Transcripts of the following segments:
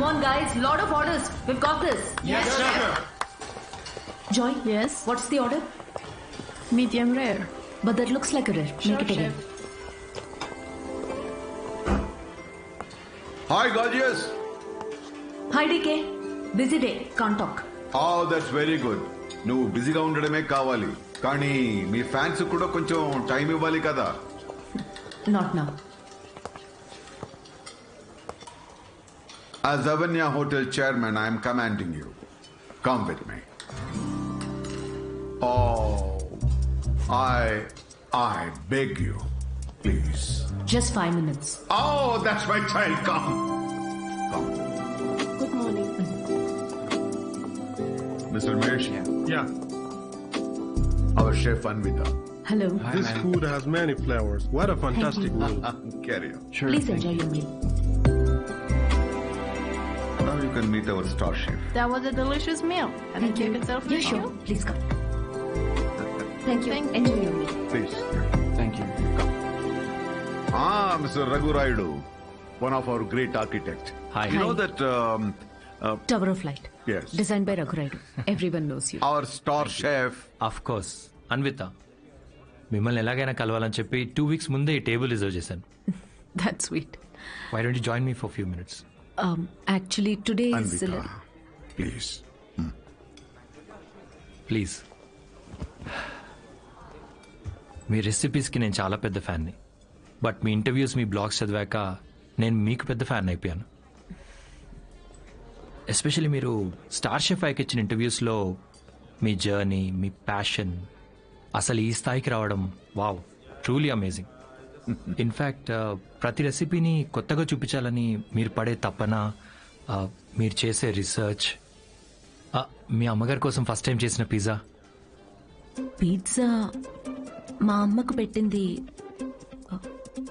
guys. Lot of orders. We've got this. Yes, chef. Joy, Yes, what's the order? medium rare. But that looks like a rare. Sure, Make it again. chef. Hi gorgeous Hi, DK. Busy day. Can't talk. ఆ that's very good నువ్వు బిజీగా ఉండడమే కావాలి కానీ మీ fans కూడా కొంచెం time ఇవ్వాలి కదా Not now. As Avanya Hotel chairman, I am commanding you. Come with me. Oh, I, I beg you, please. Just five minutes. Oh, that's my child. Come. Come. Good morning. Mr. Mesh, Yeah. our chef Anvita. Hello. This food has many flavors. What a fantastic meal. Carry on. Sure. Please enjoy your meal. Now you can meet our star chef. That was a delicious meal. Can I take a selfie? With sure. you? Please come. Thank you. Thank you. Enjoy your meal. Please. Thank you. Ah, Mr. Raghu Raidu, one of our great architects. Hi. You know Hi. that um, uh, Tower of Light. Yes. Designed by Raghu Raidu. Everyone knows you. our star chef of course Anvita మిమ్మల్ని ఎలాగైనా కలవాలని చెప్పి two weeks ముందే ఈ table reserve చేశాను That's sweet. Why don't join me for few minutes Um, actually, today is. Anvita, please. Please మీ రెసిపీస్కి నేను చాలా పెద్ద ఫ్యాన్ని బట్ మీ ఇంటర్వ్యూస్ మీ బ్లాగ్స్ చదివాక నేను మీకు పెద్ద ఫ్యాన్ అయిపోయాను ఎస్పెషల్లీ మీరు స్టార్ షెఫ్ ఐకి ఇచ్చిన ఇంటర్వ్యూస్లో మీ జర్నీ మీ ప్యాషన్ అసలు ఈ స్థాయికి రావడం వావ్ ట్రూలీ అమేజింగ్ ఇన్ఫ్యాక్ట్ ప్రతి రెసిపీని కొత్తగా చూపించాలని మీరు పడే తపన ఆ, మీరు చేసే రీసెర్చ్ మీ అమ్మగారి కోసం ఫస్ట్ టైం చేసిన పిజ్జా పిజ్జా మా అమ్మకు పెట్టింది.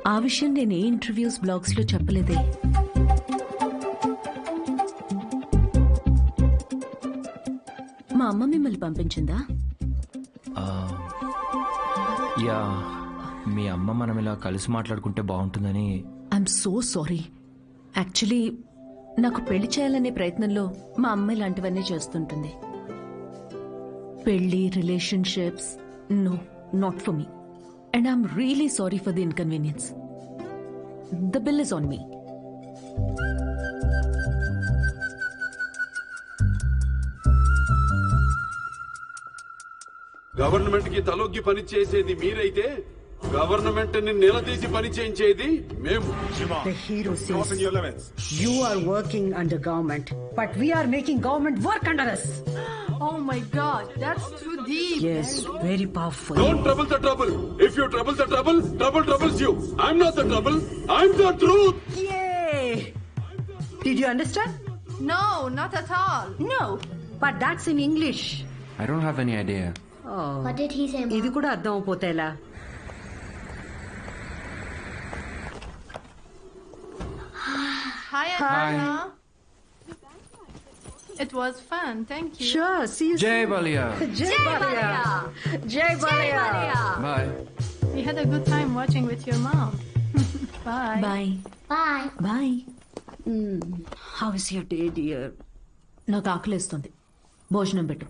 ఆ విషయం నేను ఏ ఇంటర్వ్యూస్ బ్లాగ్స్లో చెప్పలేదే. మా అమ్మ మిమ్మల్ని పంపించిందా? యా. మీ అమ్మ మనం ఇలా కలిసి మాట్లాడుకుంటే బాగుంటుందని. ఐఎమ్ సో సారీ యాక్చువల్లీ నాకు పెళ్ళి చేయాలనే ప్రయత్నంలో మా అమ్మ ఇలాంటివన్నీ చేస్తుంటుంది. పెళ్ళి relationships no not for me and I'm really sorry for the inconvenience the bill is on me గవర్నమెంట్కి తలొగ్గి పని చేసేది మీరైతే గవర్నమెంట్ని నిలదీసి పని చేయించేది మేము The hero says you are working under government, but we are making government work under us. Oh my god, that's too deep. Yes, very powerful. Don't trouble the trouble if you trouble the trouble trouble troubles you I'm not the trouble I'm the truth Yay! Did you understand? No, not at all. No, but that's in English. I don't have any idea Oh, What did he say, Mom? ఇది కూడా అర్థం అయిపోతే Hi, Anna. It was fun. Thank you. Sure, see you Jai soon. Balaya Jai Balaya. Jai Balaya. Bye We had a good time watching with your mom. Bye. Bye Bye. Bye How is your day, dear? నాకు ఆకలేస్తుంది భోజనం పెట్టు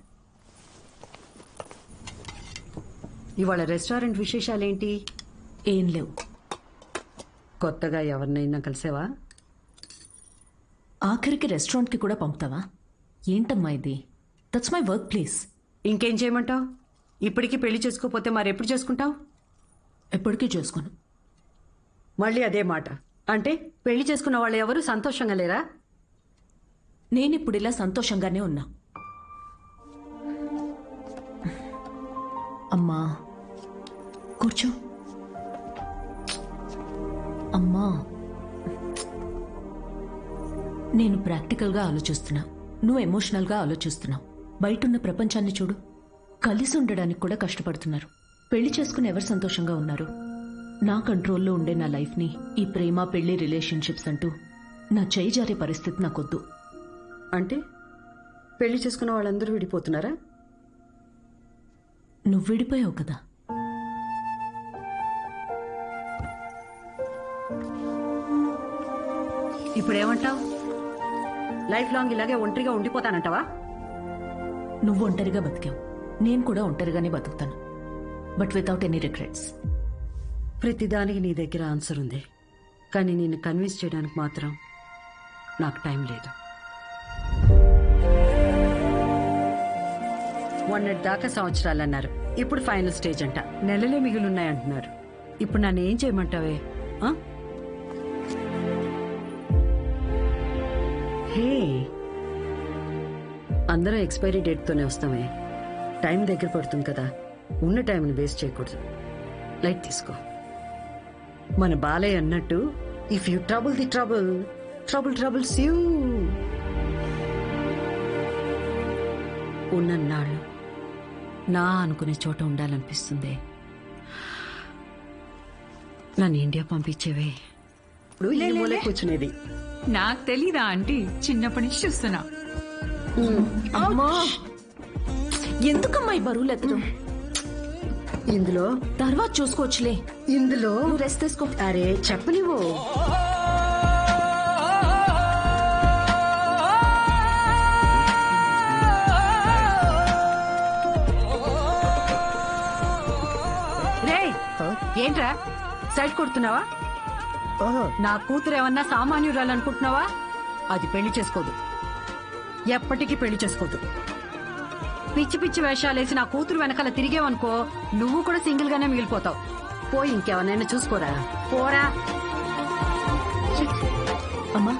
ఇవాళ restaurant విశేషాలేంటి ఏం లేవు కొత్తగా ఎవరినైనా కలిసావా ఆఖరికి రెస్టారెంట్కి కూడా పంపుతావా? ఏంటమ్మా ఇది? దట్స్ మై వర్క్ ప్లేస్ ఇంకేం చేయమంటావు? ఇప్పటికీ పెళ్ళి చేసుకోపోతే మరి ఎప్పుడు చేసుకుంటావు? ఎప్పటికీ చేసుకోను. మళ్ళీ అదే మాట. అంటే పెళ్ళి చేసుకున్న వాళ్ళు ఎవరు సంతోషంగా లేరా? నేను ఇప్పుడు ఇలా సంతోషంగానే ఉన్నా. అమ్మా. కూర్చో. అమ్మా. నేను ప్రాక్టికల్గా ఆలోచిస్తున్నా. నువ్వు ఎమోషనల్గా ఆలోచిస్తున్నావు బయటున్న ప్రపంచాన్ని చూడు. కలిసి ఉండడానికి కూడా కష్టపడుతున్నారు. పెళ్ళి చేసుకుని ఎవరు సంతోషంగా ఉన్నారు? నా కంట్రోల్లో ఉండే నా లైఫ్ని ఈ ప్రేమ పెళ్ళి రిలేషన్షిప్స్ అంటూ నా చేయి జారే పరిస్థితి నాకొద్దు. అంటే పెళ్ళి చేసుకున్న వాళ్ళందరూ విడిపోతున్నారా? నువ్వు విడిపోయావు కదా. ఇప్పుడు ఏమంటావు లైఫ్ లాంగ్ ఇలాగే ఒంటరిగా ఉండిపోతానంటావా? నువ్వు ఒంటరిగా బతికావు. నేను కూడా ఒంటరిగానే బతుకుతాను. బట్ వితౌట్ ఎనీ రిగ్రెట్స్ ప్రతిదానికి నీ దగ్గర ఆన్సర్ ఉంది. కానీ నిన్ను కన్విన్స్ చేయడానికి మాత్రం నాకు టైం లేదు. మొన్నటి దాకా సంవత్సరాలు అన్నారు ఇప్పుడు ఫైనల్ స్టేజ్ అంట. నెలలే మిగిలిన్నాయంటున్నారు ఇప్పుడు నన్ను ఏం చేయమంటావే? హే. అందరం ఎక్స్పైరీ డేట్తోనే వస్తామే. టైం దగ్గర పడుతుంది కదా. ఉన్న టైంని వేస్ట్ చేయకూడదు. లైట్ తీసుకో. మన బాలయ్య అన్నట్టు if you trouble the trouble trouble troubles you ఉన్నన్నాళ్ళు నా అనుకునే చోట ఉండాలనిపిస్తుంది. నన్ను ఇండియా పంపించేవే. ఈ మూలే కూర్చునేది. నాకు తెలీదా ఆంటీ? చిన్నప్పటి నుంచి చూస్తున్నా. అమ్మా! ఎందుకమ్మా ఈ బరువులు ఎత్తడం? ఇందులో తర్వాత చూసుకోవచ్చులే. ఇందులో రెస్ట్ తీసుకో. అరే చెప్పనివ్వు. ఏంట్రా? సైడ్ కొడుతున్నావా? నా కూతురు ఏమన్నా సామాన్యురాలు అనుకుంటున్నావా అది పెళ్ళి చేసుకోదు. ఎప్పటికీ పెళ్ళి చేసుకోదు. పిచ్చి పిచ్చి వేషాలేసి నా కూతురు వెనకాల తిరిగేవనుకో నువ్వు కూడా సింగిల్ గానే మిగిలిపోతావు. పోయి ఇంకెవరినైనా చూసుకోరా? పోరా. అమ్మా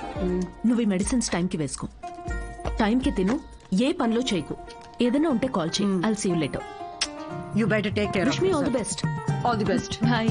నువ్వు ఈ మెడిసిన్స్ టైంకి వేసుకో. టైంకి తిను ఏ పనిలో చేయకు. ఏదైనా ఉంటే కాల్ చేయి. I'll see you later you better take care wish me all the best all the best bye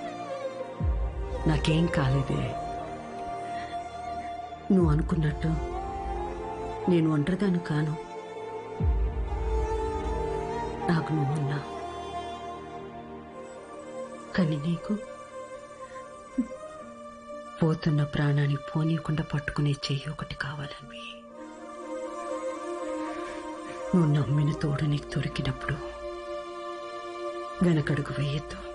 నాకేం కాలేదే. నువ్వు అనుకున్నట్టు నేను ఒంటరిదాను కాను. నాకు నువ్వున్నా కానీ నీకు పోతున్న ప్రాణాన్ని పోనీయకుండా పట్టుకునే చెయ్యి ఒకటి కావాలని. నువ్వు నమ్మిన తోడు నీకు దొరికినప్పుడు వెనకడుగు వేయద్దు.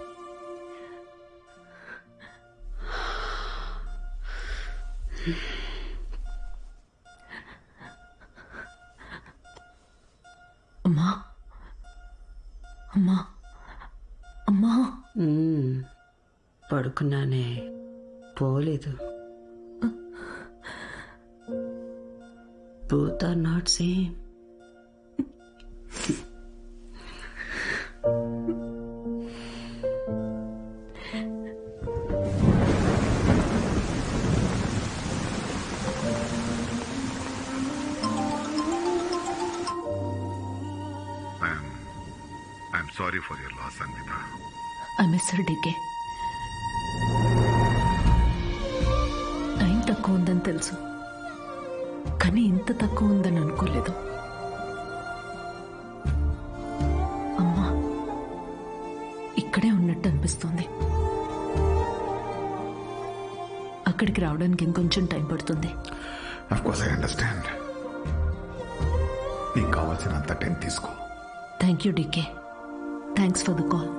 అమ్మా. అమ్మా. అమ్మా. మ్మ్. పడుకున్నానే. పోలేదు. Both are not same sorry for your loss Anvita I miss her DK time తక్కువ ఉందని తెలుసు. కానీ ఇంత తక్కువ ఉందని అనుకోలేదు. అమ్మా ఇక్కడే ఉన్నట్టు అనిపిస్తుంది. అక్కడికి రావడానికి ఇంకొంచెం టైం పడుతుంది. కోర్స్ ఐ అండర్స్టాండ్ నీకు కావాల్సినంత టైం తీసుకో. Thank you DK thanks for the call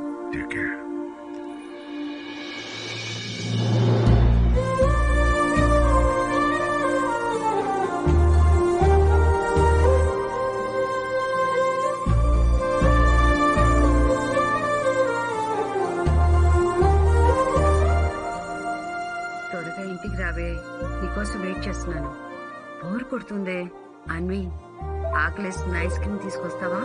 త్వరగా ఇంటికి రావే. నీకోసం వెయిట్ చేస్తున్నాను. బోర్ కొడుతుందే. అన్వి ఆకలేసిన ఐస్ క్రీమ్ తీసుకొస్తావా?